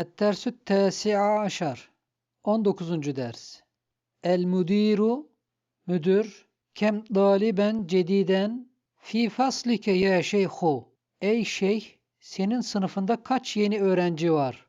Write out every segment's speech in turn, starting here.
الدرس التاسع عشر 19. ders El müdiru müdür kem daliben cediden fi faslike ya şeyhu ey şeyh senin sınıfında kaç yeni öğrenci var?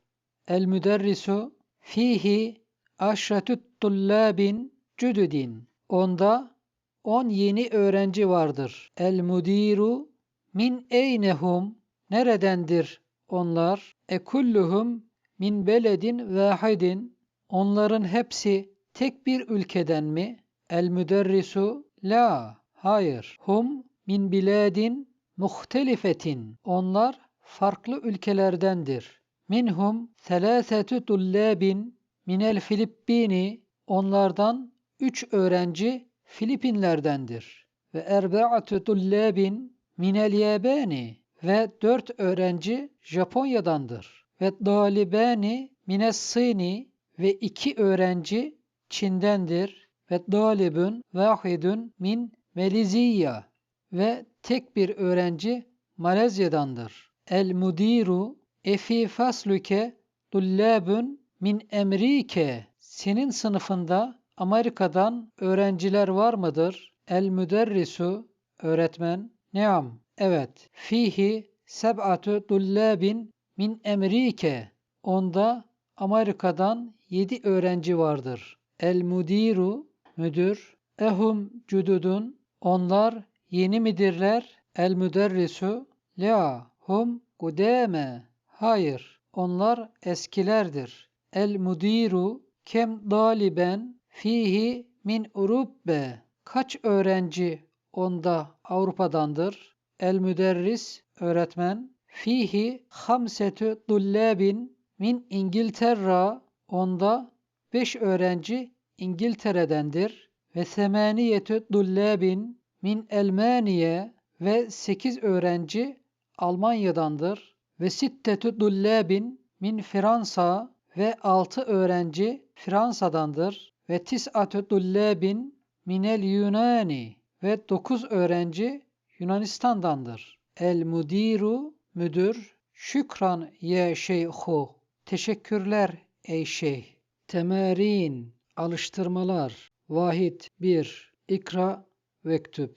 El müderrisu fihi aşratut tullabin cüdüdin onda on yeni öğrenci vardır. El müdiru min eynehum neredendir onlar? Ekulluhum min beledin vahidin onların hepsi tek bir ülkeden mi? El müderrisu la hayır. Hum min biladin muhtelifetin onlar farklı ülkelerdendir. Minhum selâsetü tullâbin minel Filippini onlardan üç öğrenci Filipinlerdendir. Ve erbe'atü tullâbin minel yabani ve dört öğrenci Japonya'dandır. Ve dalibani mines Sini ve iki öğrenci Çin'dendir. Ve dalibün vahidun min Meliziyya ve tek bir öğrenci Malezya'dandır. El mudiru efi fasluke dullabun min emrike senin sınıfında Amerika'dan öğrenciler var mıdır? El müderrisu öğretmen Neam evet fihi seb'atu dullabin min emrike onda Amerika'dan yedi öğrenci vardır. El mudiru müdür ehum cududun onlar yeni midirler? El müderrisu la hum kudeme hayır onlar eskilerdir. El mudiru kem daliben fihi min urubbe kaç öğrenci onda Avrupa'dandır? El müderris öğretmen fihi hamsetü dullabin min İngiltere onda beş öğrenci İngiltere'dendir. Ve semaniyetü dullabin min Elmaniye. Ve sekiz öğrenci Almanya'dandır. Ve sittetü dullabin min Fransa. Ve altı öğrenci Fransa'dandır. Ve tis'atü dullabin minel Yunani. Ve dokuz öğrenci Yunanistan'dandır. El mudiru müdür şükran ye şeyhu teşekkürler ey şeyh. Temerin alıştırmalar vahid 1 ikra vektüb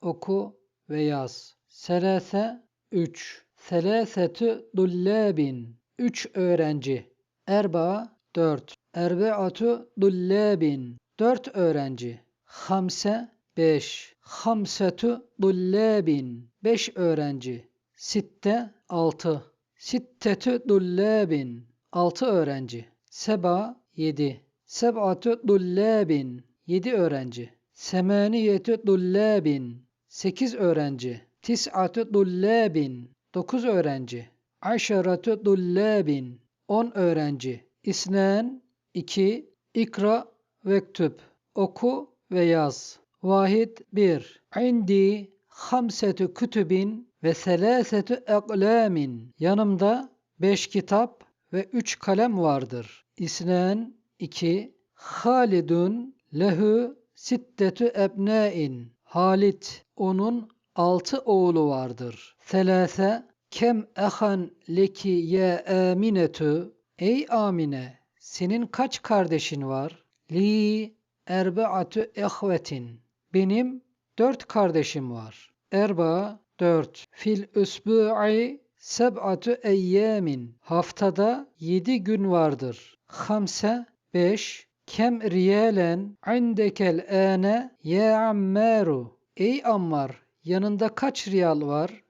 oku ve yaz. Selase 3 Selasetü dullabin 3 öğrenci. Erba 4 Erbeatu dullabin 4 öğrenci. Hamse 5 Hamsetu dullabin 5 öğrenci. Sitte 6 Sittetü dullabin 6 öğrenci. Seba 7 Seb'atü dullabin 7 öğrenci. Semaniyetü dullabin 8 öğrenci. Tis'atü dullabin 9 öğrenci. Aşaratü dullabin 10 öğrenci. İsnen 2 İkra vektüb oku ve yaz. Vahid 1 İndi hamsetü kütübin ve selâsetü eklamin yanımda 5 kitap ve 3 kalem vardır. İsnen 2 Halidun lehu sittetü ebnain Halit onun altı oğlu vardır. Selase kem ehan leki ye aminetü Ey Amine senin kaç kardeşin var? Li erbeatü ehvetin benim dört kardeşim var. Erba dört. Fil üsbu'i seb'atü eyyamin haftada yedi gün vardır. Hamse. Beş. Kem riyalen indekel ane ya ammaru ey Ammar yanında kaç riyal var?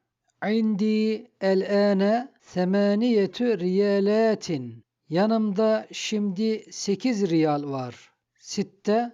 İndi el ane semaniyetü riyalatin yanımda şimdi sekiz riyal var. Sitte.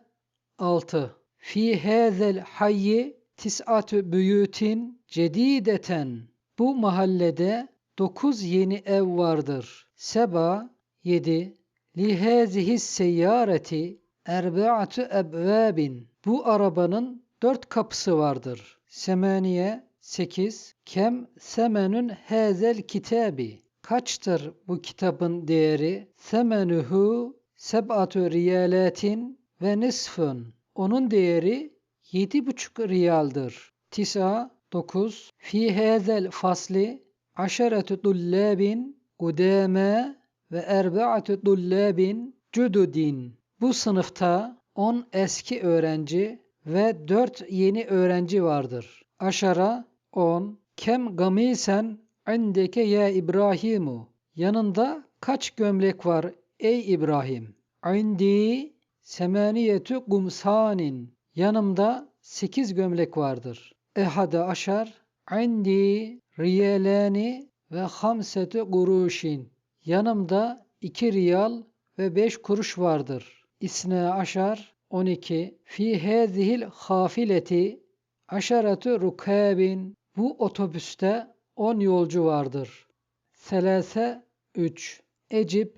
Altı. Fi hazel hayyi tis'atü büyütin cedideten. Bu mahallede dokuz yeni ev vardır. Seba yedi. Lihazihi seyyareti erbe'atü ebvabin. Bu arabanın dört kapısı vardır. Semaniye sekiz. Kem semenün hazel kitabi. Kaçtır bu kitabın değeri? Semenuhu seb'atü riyalatin ve nisfun. Onun değeri yedi buçuk riyaldır. Tisa 9 Fi hazel fasli aşeretü dullabin kudeme ve erbaatü dullabin cududin. Bu sınıfta 10 eski öğrenci ve 4 yeni öğrenci vardır. Aşara 10. Kem gamisen indeke ya İbrahimu. Yanında kaç gömlek var ey İbrahim? İndi semaniyetü gumsanin. Yanımda 8 gömlek vardır. Ehade aşar indi riyelani ve hamsetü guruşin. Yanımda 2 riyal ve 5 kuruş vardır. İsne aşar 12. Fi hezihil hafileti aşaretü rukabin. Bu otobüste 10 yolcu vardır. Selase 3. Ecib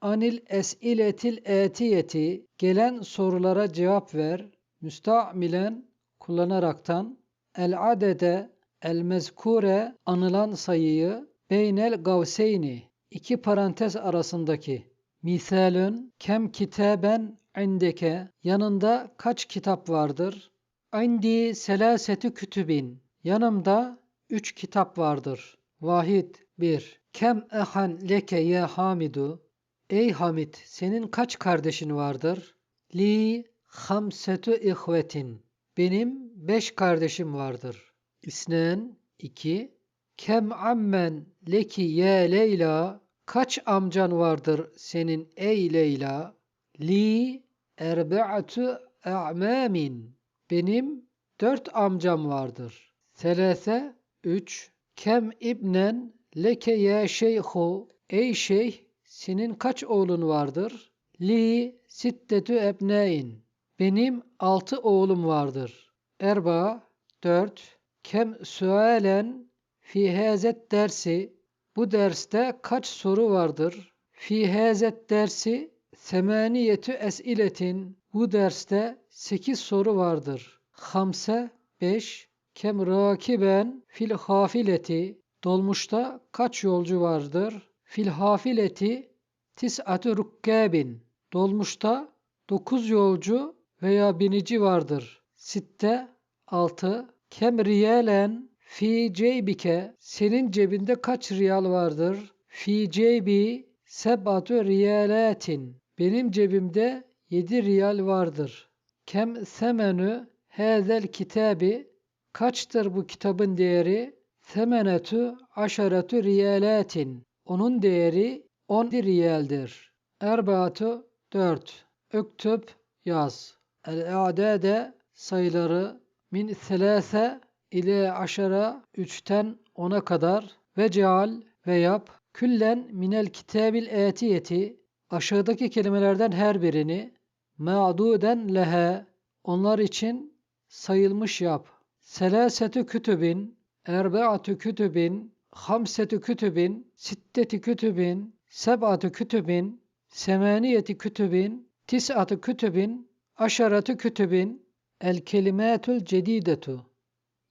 anil esiletil etiyeti gelen sorulara cevap ver. Müstamilen kullanaraktan el adede el mezkure anılan sayıyı beynel gavseyni iki parantez arasındaki misalün kem kitaben indeke yanında kaç kitap vardır? İndi selasetü kütübin yanımda üç kitap vardır. Vahid 1. Kem ehan leke ya Hamidu Ey Hamid senin kaç kardeşin vardır? Li hamsetü ihvetin Benim beş kardeşim vardır. İsnen 2. Kem ammen leki ya Leyla Kaç amcan vardır senin ey Leyla? Li erbe'atü a'mamin Benim dört amcam vardır. Selese 3. Kem ibnen leke ya şeyhu Ey şeyh senin kaç oğlun vardır? Li sittetü ebnein Benim altı oğlum vardır. Erba 4. Kem sualen fi hazet dersi Bu derste kaç soru vardır? Fi hazet dersi semaniyetü esiletin Bu derste sekiz soru vardır. Hamse 5. Kem rakiben fil hafileti Dolmuşta kaç yolcu vardır? Fil hafileti tis'atü rukkabin Dolmuşta dokuz yolcu veya binici vardır. Sitte 6. Kem riyalen fi ceybike senin cebinde kaç riyal vardır? Fi ceybi seb'atü riyalatin benim cebimde 7 riyal vardır. Kem semenü hazel kitabi kaçtır bu kitabın değeri? Semenetü aşaretü riyalatin onun değeri 10 riyaldir. Erbaatü 4. Öktüb yaz. El-i'adade sayıları min selase ile aşara 3'ten 10'a kadar ve ceal ve yap küllen minel kitabil etiyeti aşağıdaki kelimelerden her birini ma'duden lehe onlar için sayılmış yap. Selasetü kütübin, erbeatü kütübin, hamsetü kütübin, sitteti kütübin, seb'atü kütübin, semaniyeti kütübin, tis'atü kütübin, aşaratü kütübin, el kelimatül cedidetu.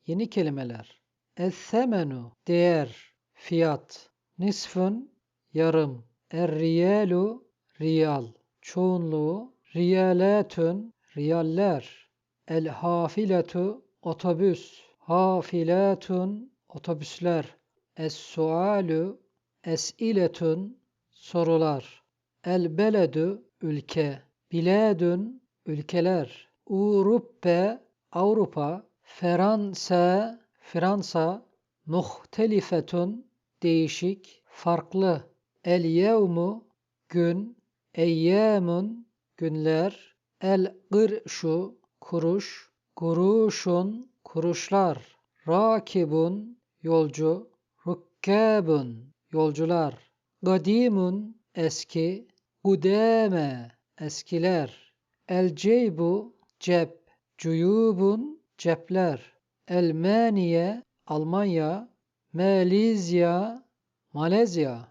Yeni kelimeler. Es-semenu, değer, fiyat. Nisfun, yarım. Er-riyalu, riyal. Çoğunluğu, riyaletün, riyaller. El-hafiletu, otobüs. Hafilatun, otobüsler. Es-sualu, esiletun, sorular. El-beledü, ülke. Biladun, ülkeler. Uruppe, Avrupa. Fransa, Fransa. Muhtelifetun, değişik, farklı. El yevmu, gün. Eyyamun, günler. El gırşu, kuruş. Kuruşun, kuruşlar. Rakibun, yolcu. Rukkabun, yolcular. Gadimun, eski. Gudeme, eskiler. El ceybu, cep. Cuyubun, cepler. Elmaniye, Almanya. Malezya, Malezya.